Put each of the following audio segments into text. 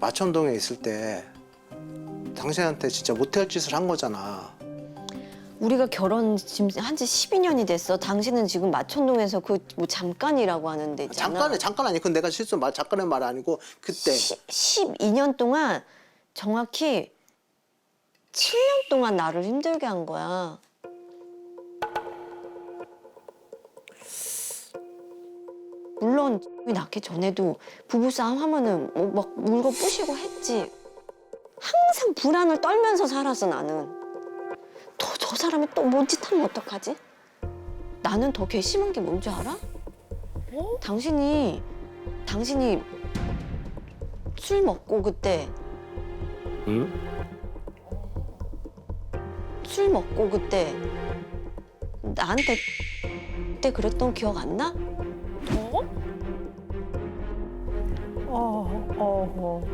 마천동에 있을 때 당신한테 진짜 못할 짓을 한 거잖아. 우리가 결혼 지금 한지 12년이 됐어. 당신은 지금 마천동에서 그 뭐 잠깐이라고 하는데 있잖아. 잠깐에 잠깐 아니 그건 내가 실수 말 잠깐의 말 아니고 그때 12년 동안 정확히 7년 동안 나를 힘들게 한 거야. 물론 낳기 전에도 부부싸움 하면은 뭐 막 물고 부시고 했지. 항상 불안을 떨면서 살았어 나는. 또 저 사람이 또 뭔 짓 하면 어떡하지? 나는 더 괘씸한 게 뭔지 알아? 당신이 당신이 술 먹고 그때 응? 술 먹고 그때 나한테 그때 그랬던 기억 안 나? 어, 어,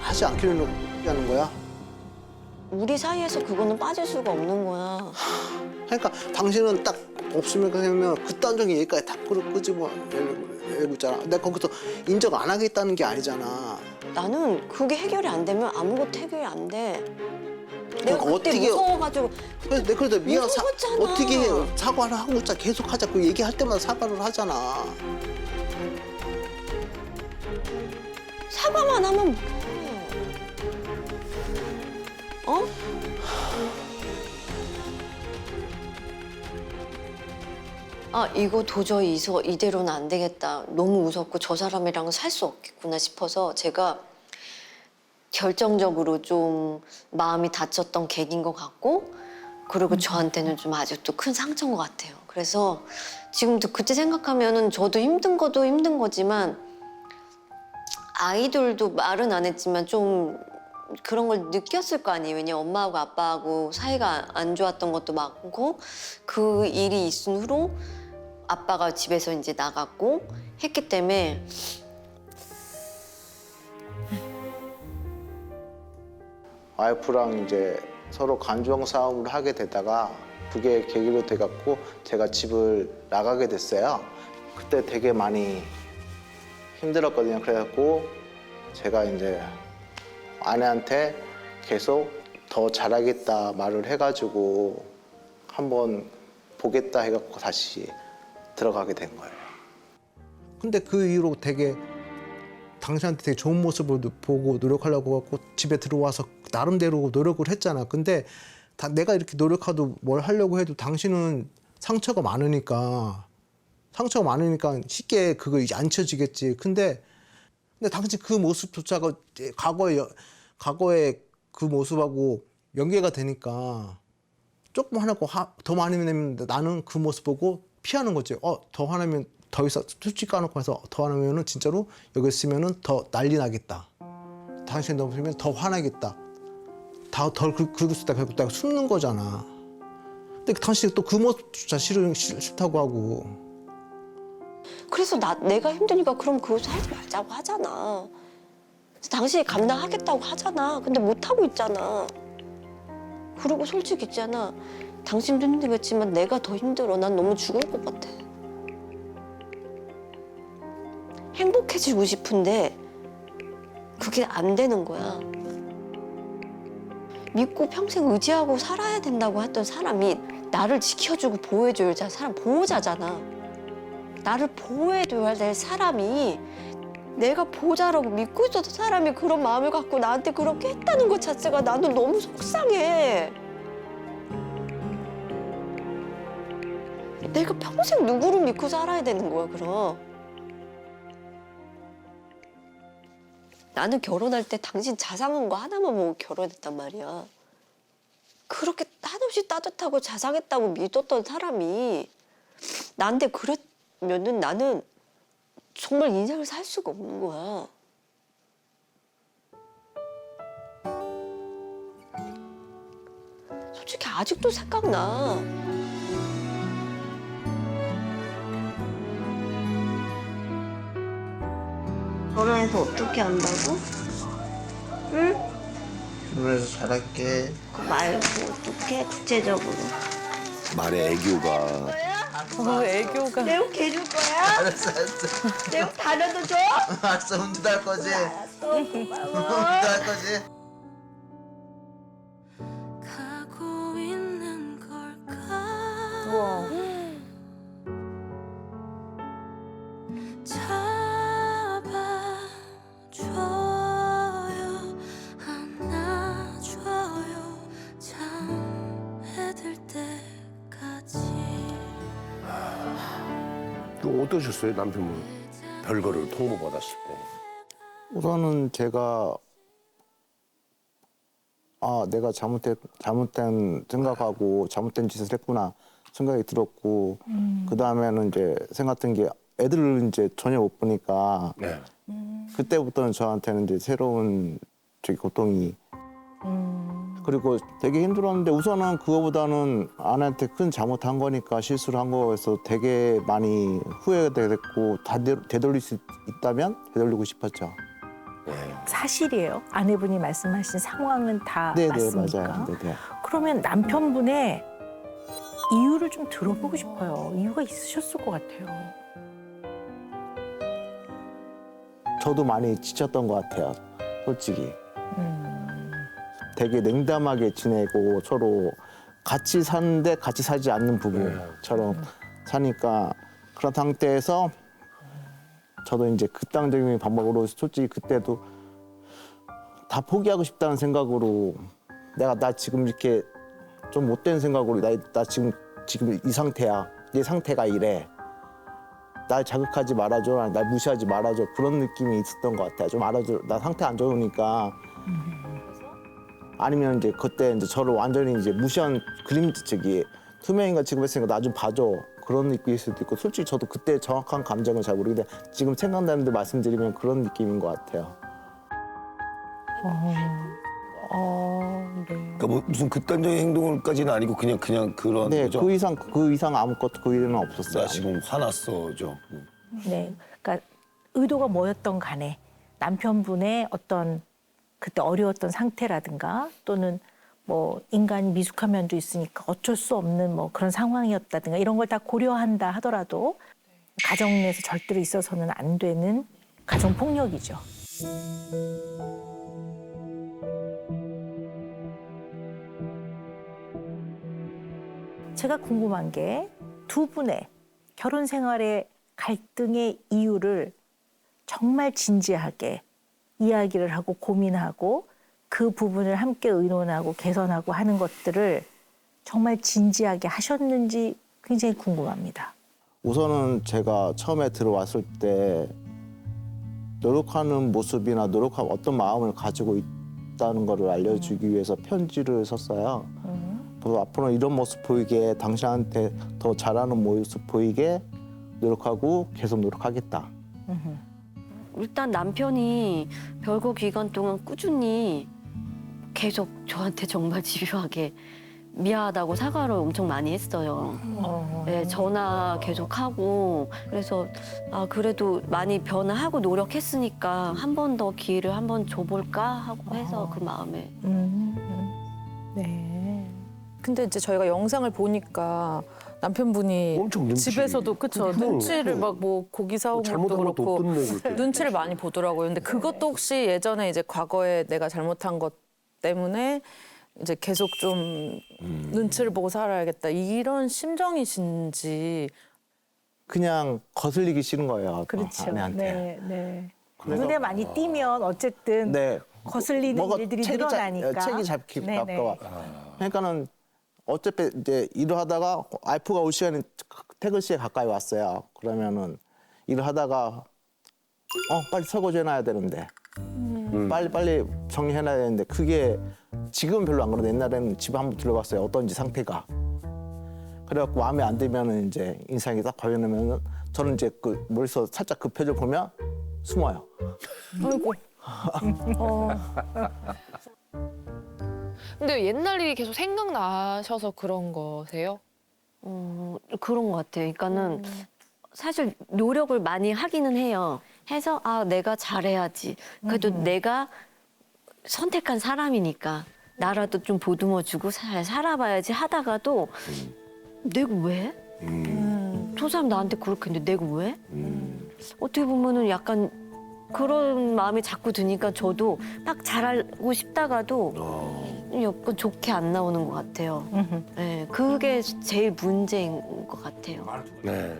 하지 않기로 하는 거야. 우리 사이에서 그거는 빠질 수가 없는 거야. 그러니까 당신은 딱 없으면 그러 면 그딴적인 얘기까지 다 끌어 끄집어 내고 있잖아. 내가 거기서 인정 안 하겠다는 게 아니잖아. 나는 그게 해결이 안 되면 아무것도 해결이 안 돼. 내가 그러니까 그때 어떻게- 무서워가지고 그래서 내가 그래도 미안 사, 무서웠잖아. 어떻게 사과를 하고 자 계속 하자. 그 얘기할 때마다 사과를 하잖아. 사과만 하면 뭐해? 어? 아 이거 도저히 이서 이대로는 안 되겠다. 너무 무섭고 저 사람이랑은 살 수 없겠구나 싶어서 제가 결정적으로 좀 마음이 다쳤던 계기인 것 같고 그리고 저한테는 좀 아직도 큰 상처인 것 같아요. 그래서 지금도 그때 생각하면은 저도 힘든 것도 힘든 거지만 아이들도 말은 안 했지만 좀 그런 걸 느꼈을 거 아니에요. 왜냐 엄마하고 아빠하고 사이가 안 좋았던 것도 많고 그 일이 있은 후로 아빠가 집에서 이제 나갔고 했기 때문에 와이프랑 이제 서로 간주형 싸움을 하게 되다가 그게 계기로 돼갖고 제가 집을 나가게 됐어요. 그때 되게 많이 힘들었거든요. 그래갖고 제가 이제 아내한테 계속 더 잘하겠다 말을 해가지고 한번 보겠다 해갖고 다시 들어가게 된 거예요. 근데 그 이후로 되게 당신한테 되게 좋은 모습을 보고 노력하려고 하고 집에 들어와서 나름대로 노력을 했잖아. 근데 다 내가 이렇게 노력해도 뭘 하려고 해도 당신은 상처가 많으니까 상처가 많으니까 쉽게 그거 안 쳐지겠지. 근데 근데 당신 그 모습조차가 여- 과거의 그 모습하고 연계가 되니까 조금 화, 더 많이 내면 나는 그 모습 보고 피하는 거지. 어, 더 화나면 더 이상 솔직히 까놓고 해서 더 화나면은 진짜로 여기 있으면은 더 난리 나겠다. 당신 넘으면 더 화나겠다. 다덜 수 있다. 결국 내가 숨는 거잖아. 근데 당신이 또 그 모습조차 싫은 싫, 싫다고 하고. 그래서 나 내가 힘드니까 그럼 그거 하지 말자고 하잖아. 당신이 감당하겠다고 하잖아. 근데 못 하고 있잖아. 그리고 솔직히 있잖아. 당신도 힘들겠지만 내가 더 힘들어. 난 너무 죽을 것 같아. 행복해지고 싶은데 그게 안 되는 거야. 믿고 평생 의지하고 살아야 된다고 했던 사람이 나를 지켜주고 보호해줄 자 사람 보호자잖아. 나를 보호해줘야 될 사람이 내가 보호자라고 믿고 있었던 사람이 그런 마음을 갖고 나한테 그렇게 했다는 것 자체가 나는 너무 속상해. 내가 평생 누구를 믿고 살아야 되는 거야, 그럼. 나는 결혼할 때 당신 자상한 거 하나만 보고 결혼했단 말이야. 그렇게 한없이 따뜻하고 자상했다고 믿었던 사람이 나한테 그랬면은 나는 정말 인생을 살 수가 없는 거야. 솔직히 아직도 생각나. 결혼해서 어떻게 한다고? 결혼해서 잘할게. 그거 말고 어떻게 구체적으로? 말에 애교가 어, 애교가. 내용 개줄 거야? 알았어, 알았어. 내용 다려도 줘? 알았어, 운전도 할 거지? 고마워. 운전도 할 거지? 가고 있는 걸까 우와. 또 어떠셨어요 남편분? 별거를 통보받았을 때. 우선은 제가 아 내가 잘못했 잘못된 생각하고 잘못된 짓을 했구나 생각이 들었고 그 다음에는 이제 생각했던 게 애들을 이제 전혀 못 보니까 네. 그때부터는 저한테는 이제 새로운 저기 고통이 그리고 되게 힘들었는데 우선은 그거보다는 아내한테 큰 잘못한 거니까 실수를 한 거에서 되게 많이 후회가 됐고 다 되- 되돌릴 수 있다면 되돌리고 싶었죠. 사실이에요. 아내분이 말씀하신 상황은 다 네 네 맞습니까? 맞아요. 네 네. 그러면 남편분의 이유를 좀 들어보고 싶어요. 이유가 있으셨을 것 같아요. 저도 많이 지쳤던 것 같아요. 솔직히 음. 되게 냉담하게 지내고 서로 같이 사는데 같이 살지 않는 부부처럼 사니까 그런 상태에서 저도 이제 극단적인 방법으로 솔직히 그때도 다 포기하고 싶다는 생각으로 내가 나 지금 이렇게 좀 못된 생각으로 나, 나 지금 지금 이 상태야. 내 상태가 이래. 날 자극하지 말아줘. 날 무시하지 말아줘. 그런 느낌이 있었던 것 같아요. 좀 알아줘. 나 상태 안 좋으니까 아니면 이제 그때 이제 저를 완전히 이제 무시한 그림 저기 투명인간 취급했으니까 나 좀 봐줘 그런 느낌일 수도 있고 솔직히 저도 그때 정확한 감정을 잘 모르겠는데 지금 생각나는데 말씀드리면 그런 느낌인 것 같아요. 어, 어, 네. 그러니까 뭐 무슨 극단적인 행동을까지는 아니고 그냥 그냥 그런 네, 거죠 그 이상 그 이상 아무것도 그 일은 없었어요. 나 지금 화났어죠 음. 네. 그러니까 의도가 뭐였던 간에 남편분의 어떤 그때 어려웠던 상태라든가 또는 뭐 인간이 미숙한 면도 있으니까 어쩔 수 없는 뭐 그런 상황이었다든가 이런 걸 다 고려한다 하더라도 가정 내에서 절대로 있어서는 안 되는 가정 폭력이죠. 제가 궁금한 게 두 분의 결혼 생활의 갈등의 이유를 정말 진지하게 이야기를 하고 고민하고 그 부분을 함께 의논하고 개선하고 하는 것들을 정말 진지하게 하셨는지 굉장히 궁금합니다. 우선은 제가 처음에 들어왔을 때 노력하는 모습이나 노력하는 어떤 마음을 가지고 있다는 것을 알려주기 위해서 편지를 썼어요. 그래서 앞으로 이런 모습 보이게 당신한테 더 잘하는 모습 보이게 노력하고 계속 노력하겠다. 일단 남편이 별거 기간 동안 꾸준히 계속 저한테 정말 집요하게 미안하다고 사과를 엄청 많이 했어요. 네, 전화 계속 하고 그래서 아 그래도 많이 변화하고 노력했으니까 한 번 더 기회를 한 번 줘볼까 하고 해서 그 마음에 음, 음. 네. 근데 이제 저희가 영상을 보니까 남편분이 엄청 눈치 집에서도 그쵸 눈치를. 막 뭐 고기 사온 것도 잘못한 것도 그렇고 없던 네. 거 눈치를 많이 보더라고요. 근데 그것도 혹시 예전에 이제 과거에 내가 잘못한 것 때문에 이제 계속 좀 음. 눈치를 보고 살아야겠다 이런 심정이신지 그냥 거슬리기 싫은 거예요. 그렇죠. 아내한테. 네, 네. 눈에 많이 띄면 어쨌든 네. 거슬리는 일들이 책이 잡- 늘어나니까. 책이 잡힐 네네. 까봐. 그러니까는 어차피 이제 일을 하다가 와이프가 올 시간이 퇴근 시에 가까이 왔어요. 그러면은 일을 하다가 어 빨리 설거지 해놔야 되는데 빨리 빨리 정리해놔야 되는데 그게 지금 은 별로 안 그러는데 옛날에는 집 한번 들어봤어요. 어떤지 상태가. 그래갖고 마음에 안 들면은 이제 인상이 딱 걸려놓으면은 저는 이제 그 머릿속 살짝 그 표정 보면 숨어요. 아이고 어, 근데 옛날 일이 계속 생각나셔서 그런 거세요? 어, 그런 것 같아요. 그러니까는 사실 노력을 많이 하기는 해요. 해서 아 내가 잘해야지. 그래도 내가 선택한 사람이니까 나라도 좀 보듬어주고 잘 살아봐야지 하다가도 내가 왜? 저 사람 나한테 그렇게 했는데 내가 왜? 어떻게 보면은 약간 그런 마음이 자꾸 드니까 저도 막 잘하고 싶다가도 약간 좋게 안 나오는 것 같아요. 네, 그게 제일 문제인 것 같아요. 네.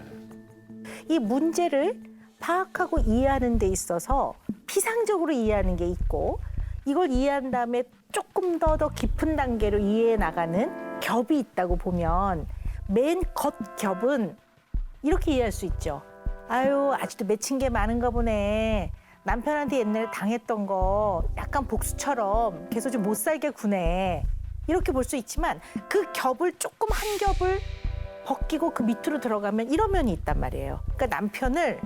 이 문제를 파악하고 이해하는 데 있어서 피상적으로 이해하는 게 있고 이걸 이해한 다음에 조금 더 더 깊은 단계로 이해해 나가는 겹이 있다고 보면 맨 겉 겹은 이렇게 이해할 수 있죠. 아유 아직도 맺힌 게 많은가 보네. 남편한테 옛날에 당했던 거 약간 복수처럼 계속 좀 못 살게 구네. 이렇게 볼 수 있지만 그 겹을 조금 한 겹을 벗기고 그 밑으로 들어가면 이런 면이 있단 말이에요. 그러니까 남편을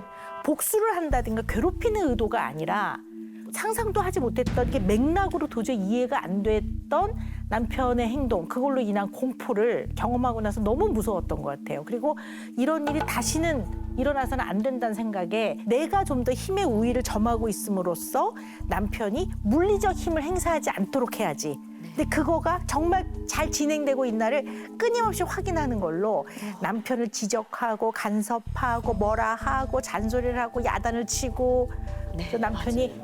복수를 한다든가 괴롭히는 의도가 아니라 상상도 하지 못했던 게 맥락으로 도저히 이해가 안 됐던 남편의 행동 그걸로 인한 공포를 경험하고 나서 너무 무서웠던 것 같아요. 그리고 이런 일이 다시는 일어나서는 안 된다는 생각에 내가 좀 더 힘의 우위를 점하고 있음으로써 남편이 물리적 힘을 행사하지 않도록 해야지. 근데 그거가 정말 잘 진행되고 있나를 끊임없이 확인하는 걸로 남편을 지적하고 간섭하고 뭐라 하고 잔소리를 하고 야단을 치고 그 남편이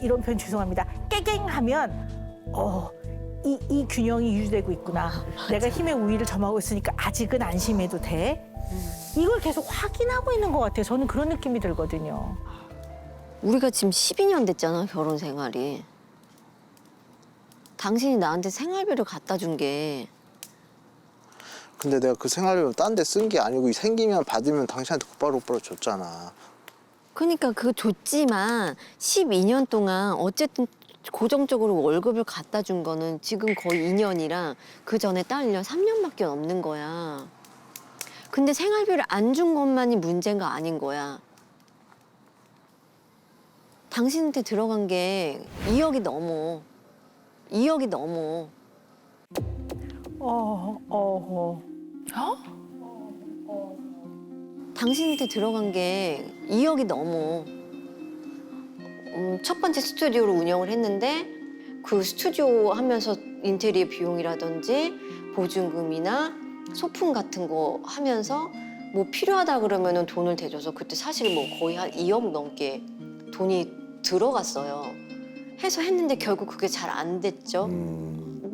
이런 표현 죄송합니다. 깨갱하면 어. 이, 이 균형이 유지되고 있구나. 내가 힘의 우위를 점하고 있으니까 아직은 안심해도 돼. 이걸 계속 확인하고 있는 것 같아요. 저는 그런 느낌이 들거든요. 우리가 지금 12년 됐잖아 결혼 생활이. 당신이 나한테 생활비를 갖다 준 게 근데 내가 그 생활비를 딴 데 쓴 게 아니고 생기면 받으면 당신한테 곧바로 곧바로 줬잖아. 그러니까 그거 줬지만 12년 동안 어쨌든 고정적으로 월급을 갖다 준 거는 지금 거의 2년이랑 그 전에 딸려 3년밖에 없는 거야. 근데 생활비를 안 준 것만이 문제가 아닌 거야. 당신한테 들어간 게 2억이 넘어. 2억이 넘어. 어, 어, 당신한테 들어간 게 2억이 넘어. 음, 첫 번째 스튜디오를 운영을 했는데 그 스튜디오 하면서 인테리어 비용이라든지 보증금이나 소품 같은 거 하면서 뭐 필요하다 그러면은 돈을 대줘서 그때 사실 뭐 거의 한 2억 넘게 돈이 들어갔어요. 해서 했는데 결국 그게 잘 안 됐죠.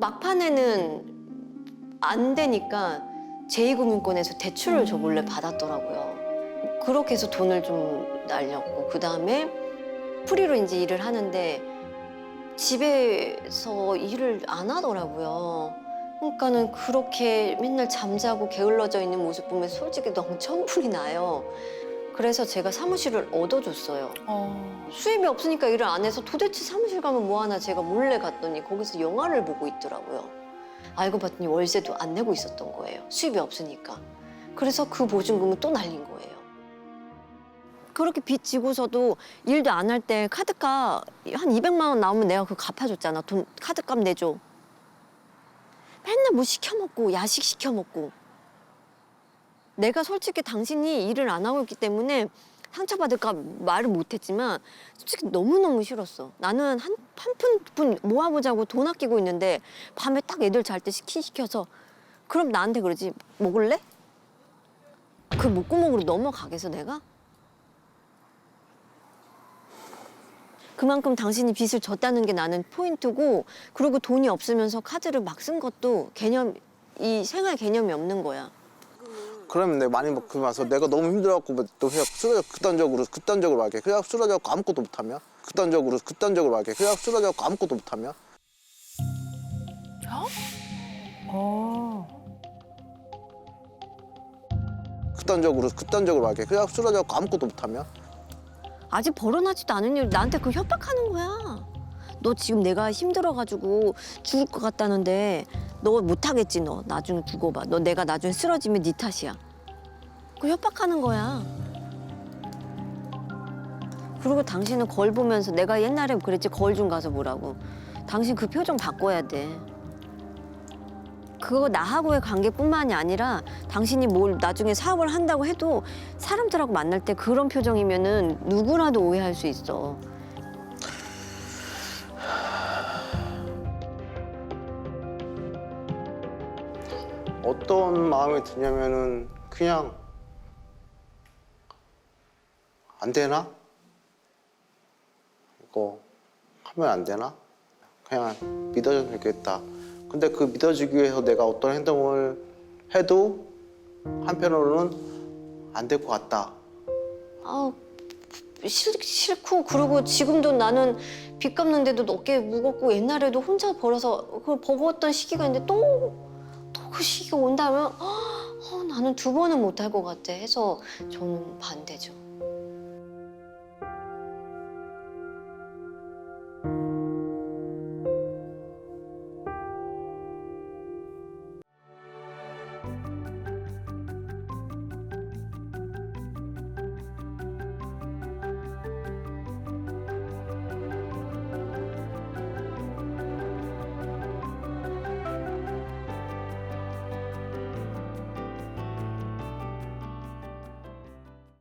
막판에는 안 되니까 제2금융권에서 대출을 저 몰래 받았더라고요. 그렇게 해서 돈을 좀 날렸고 그 다음에 프리로 이제 일을 하는데 집에서 일을 안 하더라고요. 그러니까는 그렇게 맨날 잠자고 게을러져 있는 모습 보면 솔직히 너무 천불이 나요. 그래서 제가 사무실을 얻어줬어요. 수입이 없으니까 일을 안 해서 도대체 사무실 가면 뭐하나 제가 몰래 갔더니 거기서 영화를 보고 있더라고요. 알고 봤더니 월세도 안 내고 있었던 거예요. 수입이 없으니까. 그래서 그 보증금은 또 날린 거예요. 그렇게 빚 지고서도 일도 안 할 때 카드값 한 200만 원 나오면 내가 그거 갚아줬잖아. 돈 카드값 내줘. 맨날 뭐 시켜 먹고 야식 시켜 먹고. 내가 솔직히 당신이 일을 안 하고 있기 때문에 상처받을까 말을 못했지만 솔직히 너무너무 싫었어. 나는 한, 한 푼푼 모아보자고 돈 아끼고 있는데 밤에 딱 애들 잘때 치킨 시켜서 그럼 나한테 그러지 먹을래? 그 목구멍으로 넘어가겠어 내가? 그만큼 당신이 빚을 졌다는 게 나는 포인트고 그리고 돈이 없으면서 카드를 막 쓴 것도 개념 이 생활 개념이 없는 거야. 그러면 내가 많이 먹고 나서 내가 너무 힘들어갖고 뭐 또 그냥 쓰러져 극단적으로 극단적으로 말게 그냥 쓰러져갖고 아무것도 못하면 극단적으로 극단적으로 말게 그냥 쓰러져갖고 아무것도 못하면 어. 극단적으로 극단적으로 말게 그냥 쓰러져갖고 아무것도 못하면 아직 벌어나지도 않은 일 나한테 그 협박하는 거야. 너 지금 내가 힘들어가지고 죽을 것 같다는데 너 못하겠지 너 나중에 두고 봐. 너 내가 나중에 쓰러지면 네 탓이야. 그 협박하는 거야. 그리고 당신은 거울 보면서 내가 옛날에 그랬지 거울 좀 가서 보라고. 당신 그 표정 바꿔야 돼. 그거 나하고의 관계뿐만이 아니라 당신이 뭘 나중에 사업을 한다고 해도 사람들하고 만날 때 그런 표정이면은 누구라도 오해할 수 있어. 어떤 마음이 드냐면은 그냥 안 되나? 이거 하면 안 되나? 그냥 믿어줘도 되겠다. 근데 그 믿어주기 위해서 내가 어떤 행동을 해도 한편으로는 안 될 것 같다. 아 싫, 싫고 그리고 지금도 나는 빚 갚는데도 어깨 무겁고 옛날에도 혼자 벌어서 그걸 버거웠던 시기가 있는데 또 또 그 시기가 온다면 어, 나는 두 번은 못할 것 같아 해서 저는 반대죠.